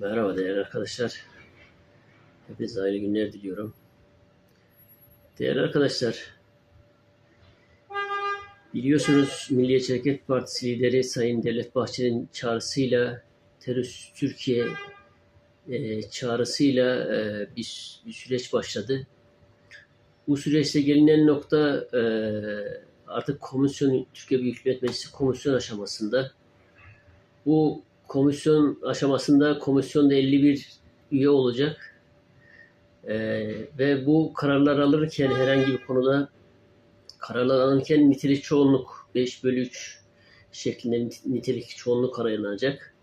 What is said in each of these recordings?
Merhaba değerli arkadaşlar. Hepinize hayırlı günler diliyorum. Değerli arkadaşlar, biliyorsunuz Milliyetçi Hareket Partisi lideri Sayın Devlet Bahçeli'nin çağrısıyla terörist Türkiye e, çağrısıyla e, bir, bir süreç başladı. Bu süreçte gelinen nokta e, artık komisyon, Türkiye Büyük Millet Meclisi komisyon aşamasında. Bu komisyon aşamasında komisyonda 51 üye olacak. Ee, ve bu kararlar alırken herhangi bir konuda kararlar alırken nitelik çoğunluk 5 bölü 3 şeklinde nit- nitelik çoğunluk arayılacak.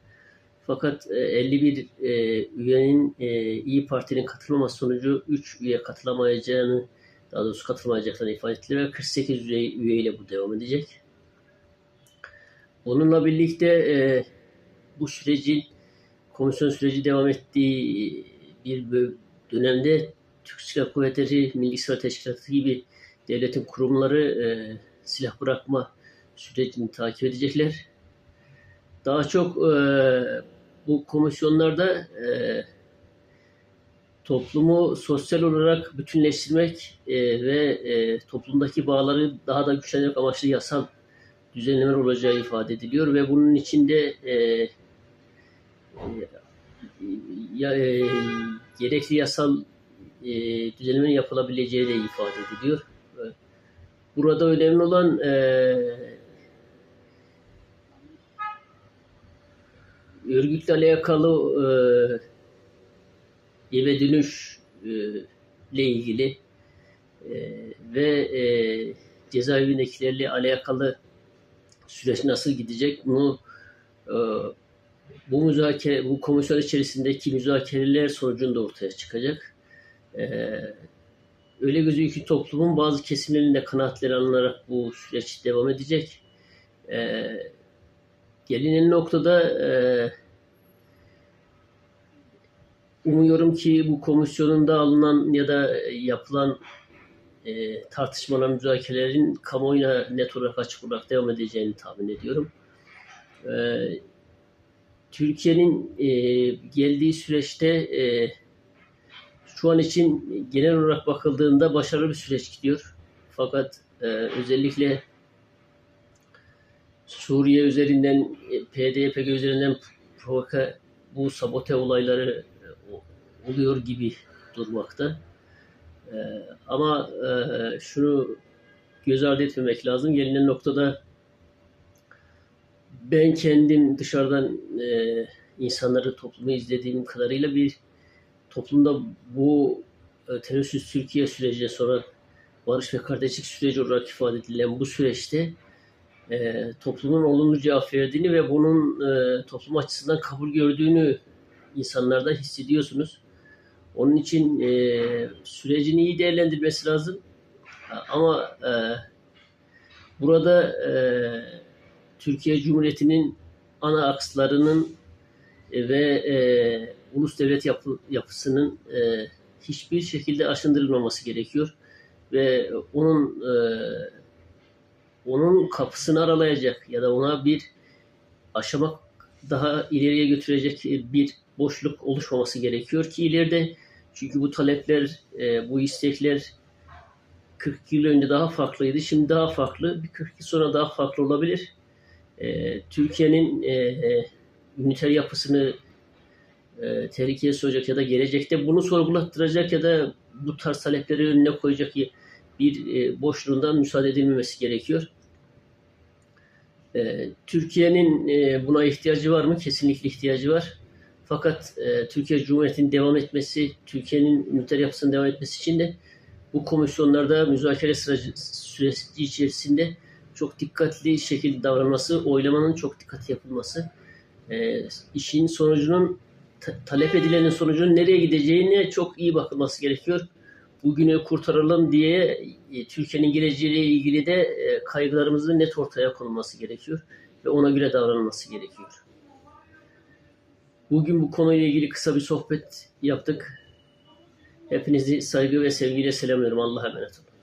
Fakat e, 51 e, üyenin e, İyi Parti'nin katılmaması sonucu 3 üye katılamayacağını daha doğrusu katılmayacaklarını ifade ettiler ve 48 üye, üyeyle bu devam edecek. Onunla birlikte e, bu sürecin komisyon süreci devam ettiği bir dönemde Türk Silahlı Kuvvetleri, Milli İstihbarat Teşkilatı gibi devletin kurumları e, silah bırakma sürecini takip edecekler. Daha çok e, bu komisyonlarda e, toplumu sosyal olarak bütünleştirmek e, ve e, toplumdaki bağları daha da güçlendirmek amaçlı yasal düzenlemeler olacağı ifade ediliyor ve bunun içinde e, ya, e, gerekli yasal e, düzenlemenin yapılabileceği de ifade ediliyor. E, Burada önemli olan e, örgütle alakalı e, eve dönüş e, ile ilgili e, ve e, cezaevindekilerle alakalı süreç nasıl gidecek bunu e, bu müzakere bu komisyon içerisindeki müzakereler sonucunda ortaya çıkacak. E, öyle gözüküyor ki toplumun bazı kesimlerinde kanaatleri alınarak bu süreç devam edecek. E, gelinen noktada e, umuyorum ki bu komisyonunda alınan ya da yapılan e, tartışmalar, müzakerelerin kamuoyuna net olarak açık olarak devam edeceğini tahmin ediyorum. E, Türkiye'nin e, geldiği süreçte e, şu an için genel olarak bakıldığında başarılı bir süreç gidiyor. Fakat e, özellikle Suriye üzerinden, e, PDYPG üzerinden provoka bu sabote olayları e, oluyor gibi durmakta. E, ama e, şunu göz ardı etmemek lazım. Gelinen noktada ben kendim dışarıdan e, insanları, toplumu izlediğim kadarıyla bir toplumda bu e, terörsüz Türkiye sürecine sonra barış ve kardeşlik süreci olarak ifade edilen bu süreçte e, toplumun olumlu cevap verdiğini ve bunun e, toplum açısından kabul gördüğünü insanlarda hissediyorsunuz. Onun için e, sürecin iyi değerlendirmesi lazım. Ama e, burada e, Türkiye Cumhuriyeti'nin ana akslarının e, ve e, ulus devlet yapı, yapısının e, hiçbir şekilde aşındırılmaması gerekiyor ve onun e, onun kapısını aralayacak ya da ona bir aşama daha ileriye götürecek bir boşluk oluşmaması gerekiyor ki ileride çünkü bu talepler, e, bu istekler 40 yıl önce daha farklıydı. Şimdi daha farklı. Bir 40 yıl sonra daha farklı olabilir. E, Türkiye'nin e, üniter yapısını e, tehlikeye sokacak ya da gelecekte bunu sorgulattıracak ya da bu tarz talepleri önüne koyacak bir e, boşluğundan müsaade edilmemesi gerekiyor. E, Türkiye'nin e, buna ihtiyacı var mı? Kesinlikle ihtiyacı var. Fakat e, Türkiye Cumhuriyeti'nin devam etmesi, Türkiye'nin üniter yapısının devam etmesi için de bu komisyonlarda müzakere süreci, süresi içerisinde çok dikkatli şekilde davranması, oylamanın çok dikkatli yapılması, e, işin sonucunun ta- talep edilenin sonucunun nereye gideceğine çok iyi bakılması gerekiyor. Bugünü kurtaralım diye e, Türkiye'nin geleceğiyle ilgili de e, kaygılarımızın net ortaya konulması gerekiyor ve ona göre davranılması gerekiyor. Bugün bu konuyla ilgili kısa bir sohbet yaptık. Hepinizi saygı ve sevgiyle selamlıyorum. Allah'a emanet olun.